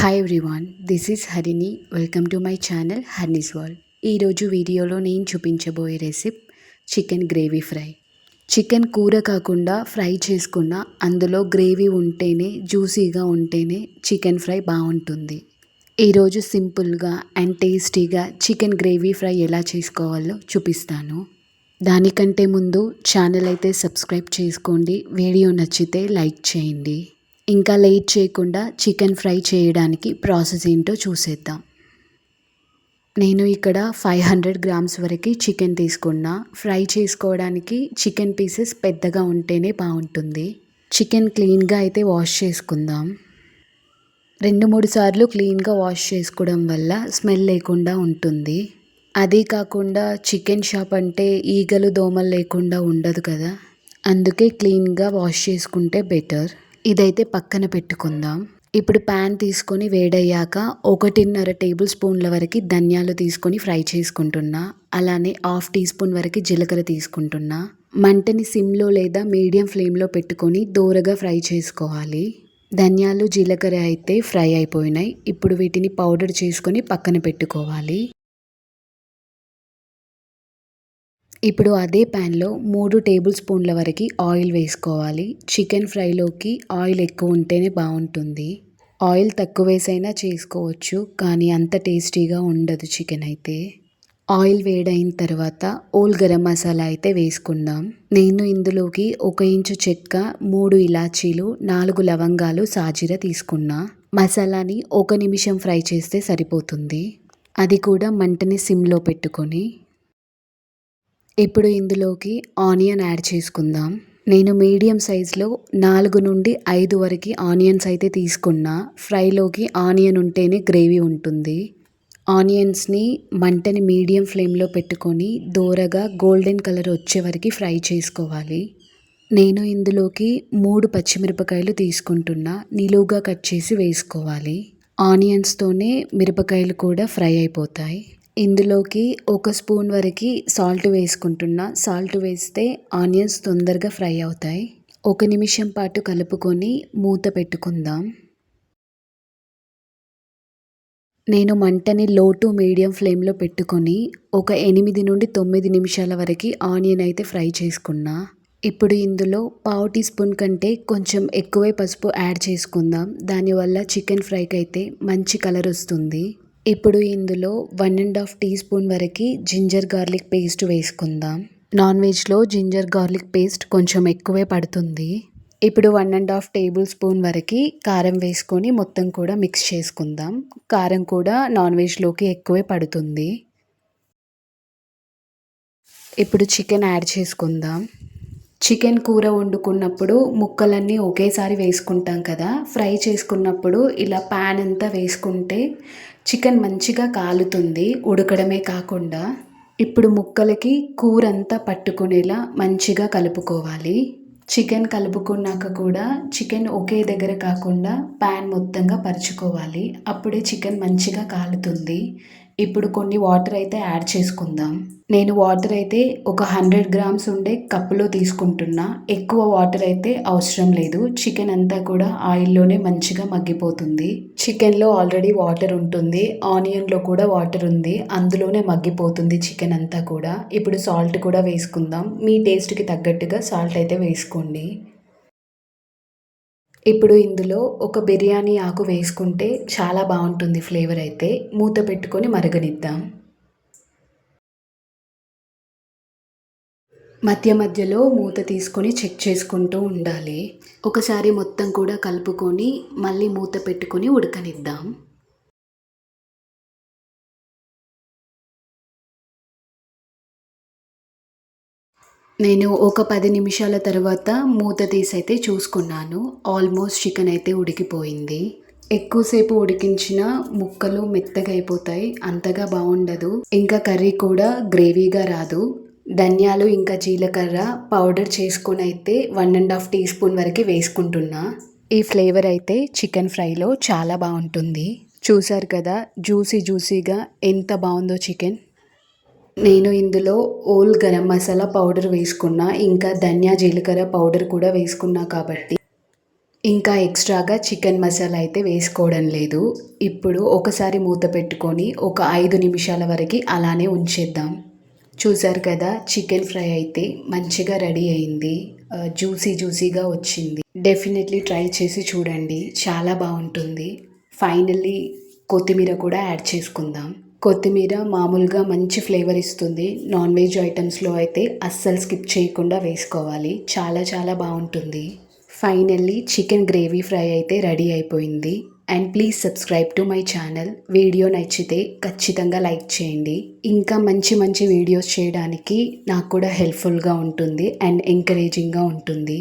Hi everyone this is Harini welcome to my channel Harini's world ఈరోజు వీడియోలో నేను చూపించబోయే recipe chicken gravy fry chicken కూర కాకుండా ఫ్రై చేసుకున్న అందులో గ్రేవీ ఉంటేనే జ్యూసీగా ఉంటేనే చికెన్ ఫ్రై బాగుంటుంది. ఈరోజు సింపుల్గా అండ్ టేస్టీగా చికెన్ గ్రేవీ ఫ్రై ఎలా చేసుకోవాలో చూపిస్తాను. దానికంటే ముందు ఛానల్ అయితే సబ్స్క్రైబ్ చేసుకోండి వీడియో నచ్చితే లైక్ చేయండి. ఇంకా లేట్ చేయకుండా చికెన్ ఫ్రై చేయడానికి ప్రాసెస్ ఏంటో చూసేద్దాం. నేను ఇక్కడ ఫైవ్ హండ్రెడ్ గ్రామ్స్ వరకు చికెన్ తీసుకున్నా. ఫ్రై చేసుకోవడానికి చికెన్ పీసెస్ పెద్దగా ఉంటేనే బాగుంటుంది. చికెన్ క్లీన్గా అయితే వాష్ చేసుకుందాం. రెండు మూడు సార్లు క్లీన్గా వాష్ చేసుకోవడం వల్ల స్మెల్ లేకుండా ఉంటుంది. అదే కాకుండా చికెన్ షాప్ అంటే ఈగలు దోమలు లేకుండా ఉండదు కదా. అందుకే క్లీన్గా వాష్ చేసుకుంటే బెటర్. ఇదైతే పక్కన పెట్టుకుందాం. ఇప్పుడు ప్యాన్ తీసుకొని వేడయ్యాక ఒకటిన్నర టేబుల్ స్పూన్ల వరకు ధనియాలు తీసుకొని ఫ్రై చేసుకుంటున్నా. అలానే హాఫ్ టీ స్పూన్ వరకు జీలకర్ర తీసుకుంటున్నా. మంటని సిమ్లో లేదా మీడియం ఫ్లేమ్లో పెట్టుకొని దూరగా ఫ్రై చేసుకోవాలి. ధనియాలు జీలకర్ర అయితే ఫ్రై అయిపోయినాయి. ఇప్పుడు వీటిని పౌడర్ చేసుకొని పక్కన పెట్టుకోవాలి. ఇప్పుడు అదే ప్యాన్లో మూడు టేబుల్ స్పూన్ల వరకు ఆయిల్ వేసుకోవాలి. చికెన్ ఫ్రైలోకి ఆయిల్ ఎక్కువ ఉంటేనే బాగుంటుంది. ఆయిల్ తక్కువ వేసైనా చేసుకోవచ్చు కానీ అంత టేస్టీగా ఉండదు చికెన్ అయితే. ఆయిల్ వేడైన తర్వాత ఓల్ గరం మసాలా అయితే వేసుకుందాం. నేను ఇందులోకి ఒక ఇంచు చెక్క మూడు ఇలాచీలు నాలుగు లవంగాలు సాజీర తీసుకున్నా. మసాలాని ఒక నిమిషం ఫ్రై చేస్తే సరిపోతుంది. అది కూడా మంటని సిమ్లో పెట్టుకొని ఇప్పుడు ఇందులోకి ఆనియన్ యాడ్ చేసుకుందాం. నేను మీడియం సైజులో నాలుగు నుండి ఐదు వరకు ఆనియన్స్ అయితే తీసుకున్నా. ఫ్రైలోకి ఆనియన్ ఉంటేనే గ్రేవీ ఉంటుంది. ఆనియన్స్ని మంటని మీడియం ఫ్లేమ్లో పెట్టుకొని దూరగా గోల్డెన్ కలర్ వచ్చే వరకు ఫ్రై చేసుకోవాలి. నేను ఇందులోకి మూడు పచ్చిమిరపకాయలు తీసుకుంటున్నా. నిలువుగా కట్ చేసి వేసుకోవాలి. ఆనియన్స్తోనే మిరపకాయలు కూడా ఫ్రై అయిపోతాయి. ఇందులోకి ఒక స్పూన్ వరకు సాల్ట్ వేసుకుంటున్నా. సాల్ట్ వేస్తే ఆనియన్స్ తొందరగా ఫ్రై అవుతాయి. ఒక నిమిషం పాటు కలుపుకొని మూత పెట్టుకుందాం. నేను మంటని లో టు మీడియం ఫ్లేమ్లో పెట్టుకొని ఒక ఎనిమిది నుండి తొమ్మిది నిమిషాల వరకు ఆనియన్ అయితే ఫ్రై చేసుకున్నా. ఇప్పుడు ఇందులో పావు టీ స్పూన్ కంటే కొంచెం ఎక్కువే పసుపు యాడ్ చేసుకుందాం. దానివల్ల చికెన్ ఫ్రైకి అయితే మంచి కలర్ వస్తుంది. ఇప్పుడు ఇందులో one and half teaspoon వరకు జింజర్ గార్లిక్ పేస్ట్ వేసుకుందాం. నాన్ వెజ్లో జింజర్ గార్లిక్ పేస్ట్ కొంచెం ఎక్కువే పడుతుంది. ఇప్పుడు one and half tablespoon వరకు కారం వేసుకొని మొత్తం కూడా మిక్స్ చేసుకుందాం. కారం కూడా నాన్ వెజ్లోకి ఎక్కువే పడుతుంది. ఇప్పుడు చికెన్ యాడ్ చేసుకుందాం. చికెన్ కూర వండుకున్నప్పుడు ముక్కలన్నీ ఒకేసారి వేసుకుంటాం కదా. ఫ్రై చేసుకున్నప్పుడు ఇలా ప్యాన్ అంతా వేసుకుంటే చికెన్ మంచిగా కాలుతుంది ఉడకడమే కాకుండా ఇప్పుడు ముక్కలకి కూర అంతా పట్టుకునేలా మంచిగా కలుపుకోవాలి. చికెన్ కలుపుకున్నాక కూడా చికెన్ ఒకే దగ్గర కాకుండా ప్యాన్ మొత్తంగా పరుచుకోవాలి. అప్పుడే చికెన్ మంచిగా కాలుతుంది. ఇప్పుడు కొన్ని వాటర్ అయితే యాడ్ చేసుకుందాం. నేను వాటర్ అయితే ఒక హండ్రెడ్ గ్రామ్స్ ఉండే కప్పులో తీసుకుంటున్నా. ఎక్కువ వాటర్ అయితే అవసరం లేదు. చికెన్ అంతా కూడా ఆయిల్లోనే మంచిగా మగ్గిపోతుంది. చికెన్లో ఆల్రెడీ వాటర్ ఉంటుంది. ఆనియన్లో కూడా వాటర్ ఉంది. అందులోనే మగ్గిపోతుంది చికెన్ అంతా కూడా. ఇప్పుడు సాల్ట్ కూడా వేసుకుందాం. మీ టేస్ట్కి తగ్గట్టుగా సాల్ట్ అయితే వేసుకోండి. ఇప్పుడు ఇందులో ఒక బిర్యానీ ఆకు వేసుకుంటే చాలా బాగుంటుంది ఫ్లేవర్ అయితే. మూత పెట్టుకొని మరగనిద్దాం. మధ్య మధ్యలో మూత తీసుకొని చెక్ చేసుకుంటూ ఉండాలి. ఒకసారి మొత్తం కూడా కలుపుకొని మళ్ళీ మూత పెట్టుకొని ఉడకనిద్దాం. నేను ఒక పది నిమిషాల తర్వాత మూత తీసి అయితే చూసుకున్నాను. ఆల్మోస్ట్ చికెన్ అయితే ఉడికిపోయింది. ఎక్కువసేపు ఉడికించిన ముక్కలు మెత్తగా అయిపోతాయి అంతగా బాగుండదు ఇంకా కర్రీ కూడా గ్రేవీగా రాదు. ధనియాలు ఇంకా జీలకర్ర పౌడర్ చేసుకొని అయితే one and half teaspoon వరకు వేసుకుంటున్నా. ఈ ఫ్లేవర్ అయితే చికెన్ ఫ్రైలో చాలా బాగుంటుంది చూసారు కదా జ్యూసీ జ్యూసీగా ఎంత బాగుందో చికెన్. నేను ఇందులో ఓల్ గరం మసాలా పౌడర్ వేసుకున్నా ఇంకా ధనియా జీలకర్ర పౌడర్ కూడా వేసుకున్నా కాబట్టి. ఇంకా ఎక్స్ట్రాగా చికెన్ మసాలా అయితే వేసుకోవడం లేదు. ఇప్పుడు ఒకసారి మూత పెట్టుకొని ఒక ఐదు నిమిషాల వరకు అలానే ఉంచేద్దాం. చూసారు కదా చికెన్ ఫ్రై అయితే మంచిగా రెడీ అయింది. జ్యూసీ జ్యూసీగా వచ్చింది. డెఫినెట్లీ ట్రై చేసి చూడండి. చాలా బాగుంటుంది. ఫైనల్లీ కొత్తిమీర కూడా యాడ్ చేసుకుందాం. కొత్తిమీర మామూలుగా మంచి ఫ్లేవర్ ఇస్తుంది. నాన్ వెజ్ ఐటమ్స్లో అయితే అస్సలు స్కిప్ చేయకుండా వేసుకోవాలి. చాలా చాలా బాగుంటుంది. ఫైనల్లీ చికెన్ గ్రేవీ ఫ్రై అయితే రెడీ అయిపోయింది. And please subscribe to my channel. Video నచ్చితే ఖచ్చితంగా లైక్ చేయండి. ఇంకా మంచి మంచి వీడియోస్ చేయడానికి నాకు కూడా హెల్ప్ఫుల్గా ఉంటుంది అండ్ ఎంకరేజింగ్గా ఉంటుంది.